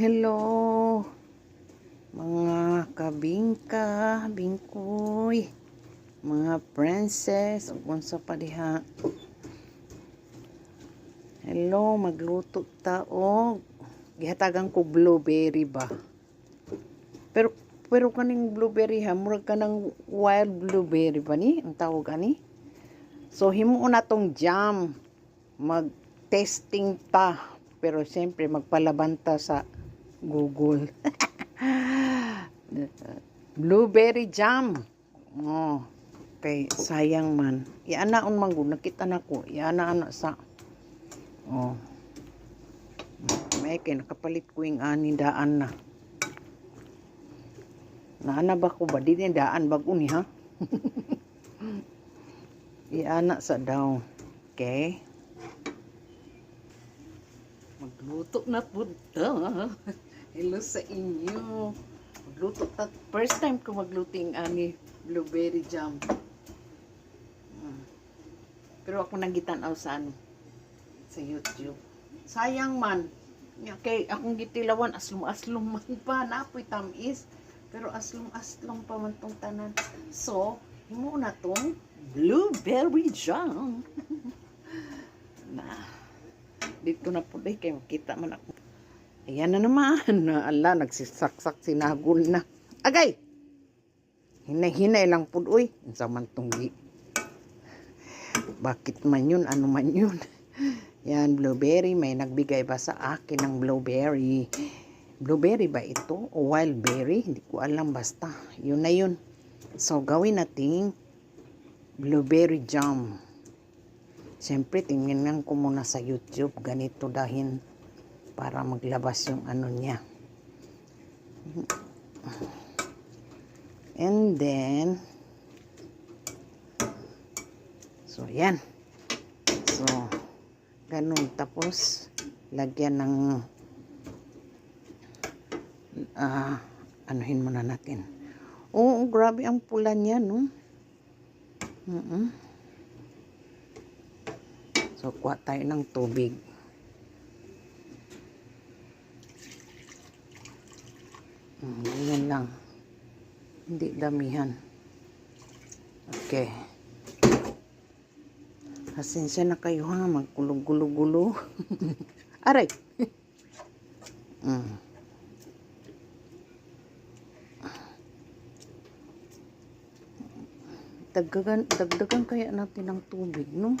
Hello, mga kabingka, bingkoy, mga princess, ug unsa pa diha. Hello, magluto ta og gihatagan ko blueberry ba. Pero pero kaning blueberry ha, murag ka ng wild blueberry ba ni? Ang tawag ani? So himuon na tong jam. Mag testing ta. Pero siyempre magpalabanta sa Google. blueberry jam. Oh. Kay sayang man. Ianaon man gud nakita na ko. Iana ana sa Oh. May kay nakapalit ko yung ani daan na. Naana ba ko ba? Di daan bago ni ha? Iana sa daw. Okay? Magluto na po ta. Hello sa inyo. Magluto ta. First time ko magluto yung ani blueberry jam. Mm. Pero ako nagitanaw sa ano sa YouTube. Sayang man. Nga kay akong gitilawan aslum-aslum man pa napoy tamis. Pero aslum-aslum pa man tong tanan. So, himo na tong blueberry jam. na dito na po day kay makita man ako. Ayan na naman. Na ala nagsisaksak sinagol na. Agay. Hinay-hinay lang pud uy. Unsa man tong gi. Bakit man yun? Ano man yun? Yan, blueberry. May nagbigay ba sa akin ng blueberry? Blueberry ba ito? O wild berry? Hindi ko alam. Basta. Yun na yun. So, gawin nating blueberry jam. Siyempre, tingnan ko muna sa YouTube. Ganito dahin para maglabas yung ano niya. And then, so, yan. So, ganun. Tapos, lagyan ng, ah, anuhin muna natin. Oo, grabe ang pula niya, no? Mm So, kuha tayo ng tubig. Mm, yan lang. Hindi damihan. Okay. Pasensya na kayo ha, magkulog-gulo-gulo. Aray! mm. Dagdagan, dagdagan kaya natin ng tubig, no?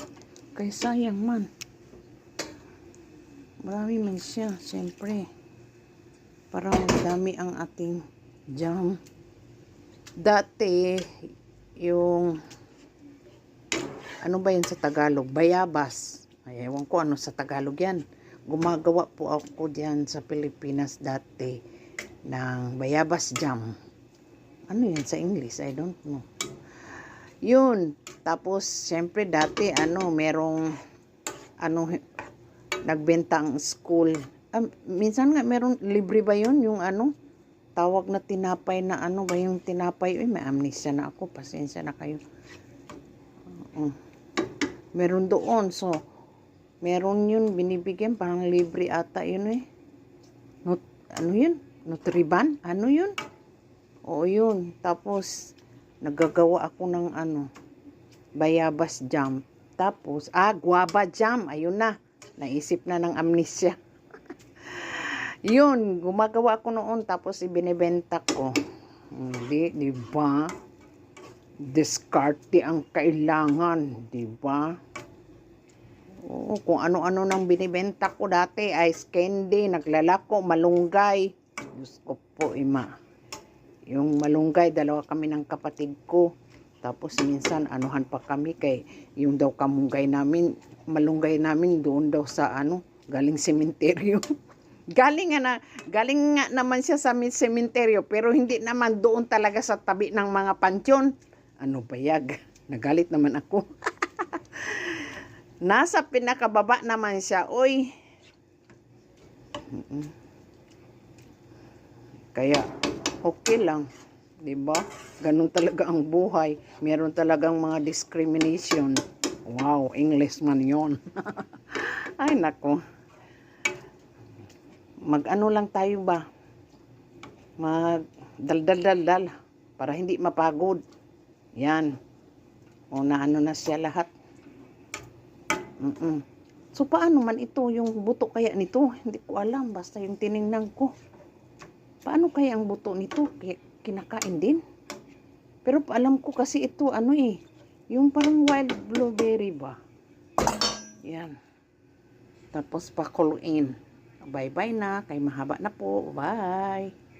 Kaya sayang man. Marami man siya, siyempre. Para magdami ang ating jam. Dati, yung ano ba yun sa Tagalog? Bayabas. Ay, ewan ko ano sa Tagalog yan. Gumagawa po ako diyan sa Pilipinas dati ng bayabas jam. Ano yan sa English? I don't know. Yun. Tapos, syempre dati, ano, merong, ano, nagbenta ang school. Ah, minsan nga, meron, libre ba yun? Yung ano, tawag na tinapay na ano ba yung tinapay? Uy, may amnesia na ako. Pasensya na kayo. Uh, meron doon. So, meron yun, binibigyan, parang libre ata yun eh. Nut, ano yun? Nutriban? Ano yun? Oo, yun. Tapos, nagagawa ako ng ano, bayabas jam. Tapos, ah, guava jam. Ayun na. Naisip na ng amnesia. Yun, gumagawa ako noon. Tapos, ibinibenta ko. Hindi, di ba? Diskarte ang kailangan. Di ba? Oo, kung ano-ano nang binibenta ko dati. Ice candy, naglalako, malunggay. Diyos ko po, ima. Yung malunggay, dalawa kami ng kapatid ko. Tapos minsan anuhan pa kami kay yung daw kamunggay namin, malunggay namin doon daw sa ano, galing sementeryo. galing na, galing nga naman siya sa sementeryo pero hindi naman doon talaga sa tabi ng mga pansyon. Ano bayag? Nagalit naman ako. Nasa pinakababa naman siya. Oy. Kaya okay lang. 'Di ba? Ganun talaga ang buhay. Meron talagang mga discrimination. Wow, English man 'yon. Ay nako. Mag-ano lang tayo ba? Mag dal-dal-dal-dal para hindi mapagod. Yan. O na ano na siya lahat. Mm-mm. So paano man ito yung buto kaya nito? Hindi ko alam basta yung tiningnan ko. Paano kaya ang buto nito? Ki- Kinakain din? Pero alam ko kasi ito ano eh, yung parang wild blueberry ba? Yan. Tapos pakuluin. Bye-bye na. Kay mahaba na po. Bye.